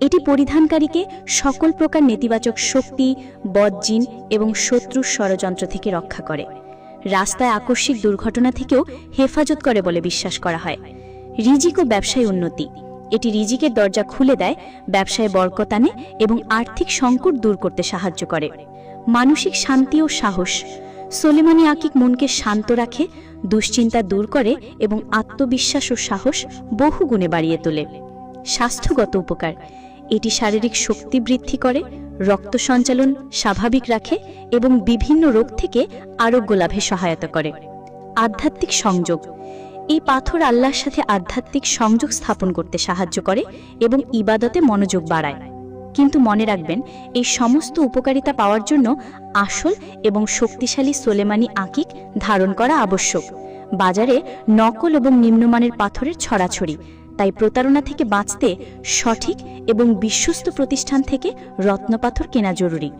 এটি পরিধানকারীকে সকল প্রকার নেতিবাচক শক্তি বজ্জিন এবং শত্রুর ষড়যন্ত্র থেকে রক্ষা করে। রাস্তায় আকস্মিক দুর্ঘটনা থেকেও হেফাজত করে বলে বিশ্বাস করা হয়। রিজিক ও ব্যবসায় উন্নতি। এটি রিজিকের দরজা খুলে দেয়, ব্যবসায় বরকত আনে এবং আর্থিক সংকট দূর করতে সাহায্য করে। মানসিক শান্তি ও সাহস। সোলেমানি আকিক মনকে শান্ত রাখে, দুশ্চিন্তা দূর করে এবং আত্মবিশ্বাস ও সাহস বহু গুণে বাড়িয়ে তোলে। স্বাস্থ্যগত উপকার। এটি শারীরিক শক্তি বৃদ্ধি করে, রক্ত সঞ্চালন স্বাভাবিক রাখে এবং বিভিন্ন রোগ থেকে আরোগ্য লাভে সহায়তা করে। আধ্যাত্মিক সংযোগ। এই পাথর আল্লাহর সাথে আধ্যাত্মিক সংযোগ স্থাপন করতে সাহায্য করে এবং ইবাদতে মনোযোগ বাড়ায়। কিন্তু মনে রাখবেন, এই সমস্ত উপকারিতা পাওয়ার জন্য আসল এবং শক্তিশালী সোলেমানি আকিক ধারণ করা আবশ্যক। বাজারে নকল এবং নিম্নমানের পাথরের ছড়াছড়ি তাই প্রতারণা থেকে বাঁচতে সঠিক এবং বিশ্বস্ত প্রতিষ্ঠান থেকে রত্নপাথর কেনা জরুরি।